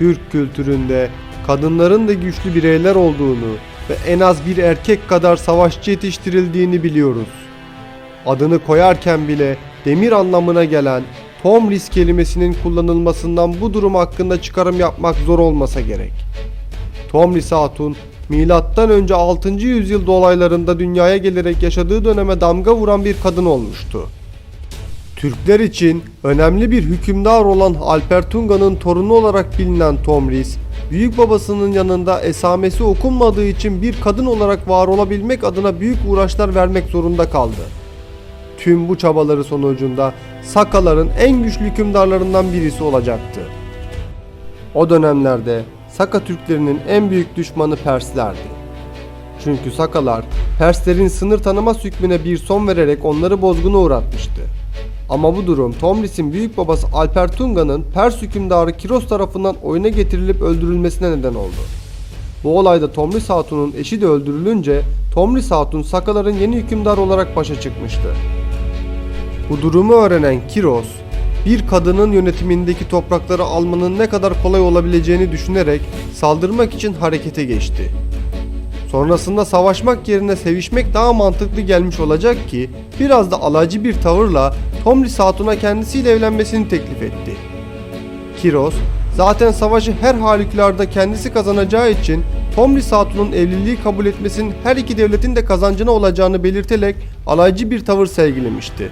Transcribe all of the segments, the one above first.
Türk kültüründe kadınların da güçlü bireyler olduğunu ve en az bir erkek kadar savaşçı yetiştirildiğini biliyoruz. Adını koyarken bile demir anlamına gelen Tomris kelimesinin kullanılmasından bu durum hakkında çıkarım yapmak zor olmasa gerek. Tomris Hatun milattan önce 6. yüzyıl dolaylarında dünyaya gelerek yaşadığı döneme damga vuran bir kadın olmuştu. Türkler için önemli bir hükümdar olan Alper Tunga'nın torunu olarak bilinen Tomris, büyük babasının yanında esamesi okunmadığı için bir kadın olarak var olabilmek adına büyük uğraşlar vermek zorunda kaldı. Tüm bu çabaları sonucunda Sakaların en güçlü hükümdarlarından birisi olacaktı. O dönemlerde Saka Türklerinin en büyük düşmanı Perslerdi. Çünkü Sakalar Perslerin sınır tanımaz hükmüne bir son vererek onları bozguna uğratmıştı. Ama bu durum Tomris'in büyük babası Alper Tunga'nın Pers hükümdarı Kiros tarafından oyuna getirilip öldürülmesine neden oldu. Bu olayda Tomris Hatun'un eşi de öldürülünce Tomris Hatun Sakaların yeni hükümdar olarak başa çıkmıştı. Bu durumu öğrenen Kiros, bir kadının yönetimindeki toprakları almanın ne kadar kolay olabileceğini düşünerek saldırmak için harekete geçti. Sonrasında savaşmak yerine sevişmek daha mantıklı gelmiş olacak ki biraz da alaycı bir tavırla Tomris Hatun'a kendisiyle evlenmesini teklif etti. Kiros zaten savaşı her halükarda kendisi kazanacağı için Tomris Hatun'un evliliği kabul etmesinin her iki devletin de kazancına olacağını belirterek alaycı bir tavır sergilemişti.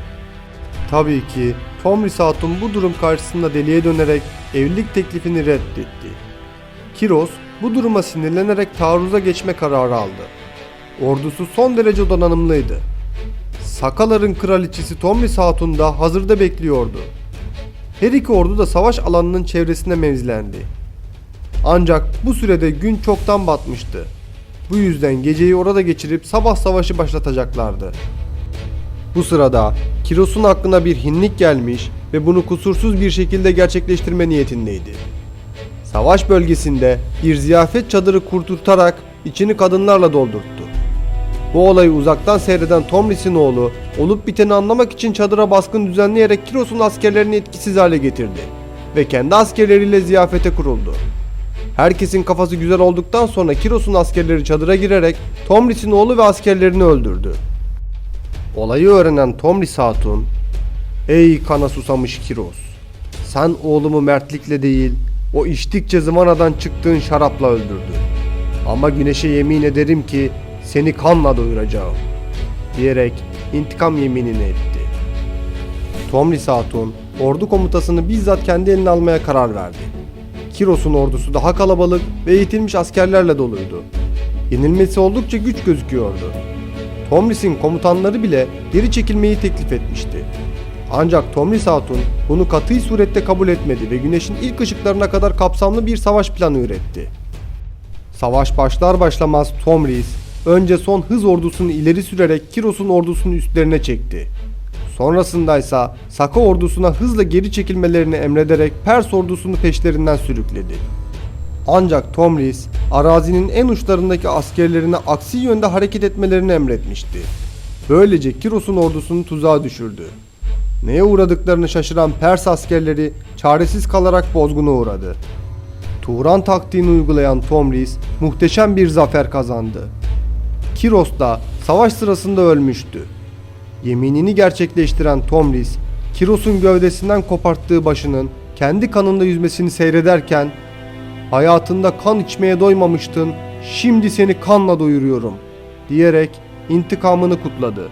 Tabii ki Tomris Hatun bu durum karşısında deliye dönerek evlilik teklifini reddetti. Kiros bu duruma sinirlenerek taarruza geçme kararı aldı. Ordusu son derece donanımlıydı. Sakaların kraliçesi Tomris Hatun da hazırda bekliyordu. Her iki ordu da savaş alanının çevresine mevzilendi. Ancak bu sürede gün çoktan batmıştı. Bu yüzden geceyi orada geçirip sabah savaşı başlatacaklardı. Bu sırada Kiros'un aklına bir hinlik gelmiş ve bunu kusursuz bir şekilde gerçekleştirme niyetindeydi. Savaş bölgesinde bir ziyafet çadırı kurturtarak içini kadınlarla doldurttu. Bu olayı uzaktan seyreden Tomris'in oğlu olup biteni anlamak için çadıra baskın düzenleyerek Kiros'un askerlerini etkisiz hale getirdi ve kendi askerleriyle ziyafete kuruldu. Herkesin kafası güzel olduktan sonra Kiros'un askerleri çadıra girerek Tomris'in oğlu ve askerlerini öldürdü. Olayı öğrenen Tomris Hatun, Ey kana susamış Kiros, sen oğlumu mertlikle değil, o içtikçe zıvanadan çıktığın şarapla öldürdün. Ama güneşe yemin ederim ki seni kanla doyuracağım, diyerek intikam yeminini etti. Tomris Hatun, ordu komutasını bizzat kendi eline almaya karar verdi. Kiros'un ordusu daha kalabalık ve eğitilmiş askerlerle doluydu. Yenilmesi oldukça güç gözüküyordu. Tomris'in komutanları bile geri çekilmeyi teklif etmişti. Ancak Tomris Hatun bunu katı surette kabul etmedi ve güneşin ilk ışıklarına kadar kapsamlı bir savaş planı üretti. Savaş başlar başlamaz Tomris önce son hız ordusunu ileri sürerek Kiros'un ordusunu üstlerine çekti. Sonrasında ise Saka ordusuna hızla geri çekilmelerini emrederek Pers ordusunu peşlerinden sürükledi. Ancak Tomris arazinin en uçlarındaki askerlerine aksi yönde hareket etmelerini emretmişti. Böylece Kiros'un ordusunu tuzağa düşürdü. Neye uğradıklarını şaşıran Pers askerleri çaresiz kalarak bozguna uğradı. Turan taktiğini uygulayan Tomris muhteşem bir zafer kazandı. Kiros da savaş sırasında ölmüştü. Yeminini gerçekleştiren Tomris, Kiros'un gövdesinden koparttığı başının kendi kanında yüzmesini seyrederken Hayatında kan içmeye doymamıştın, şimdi seni kanla doyuruyorum diyerek intikamını kutladı.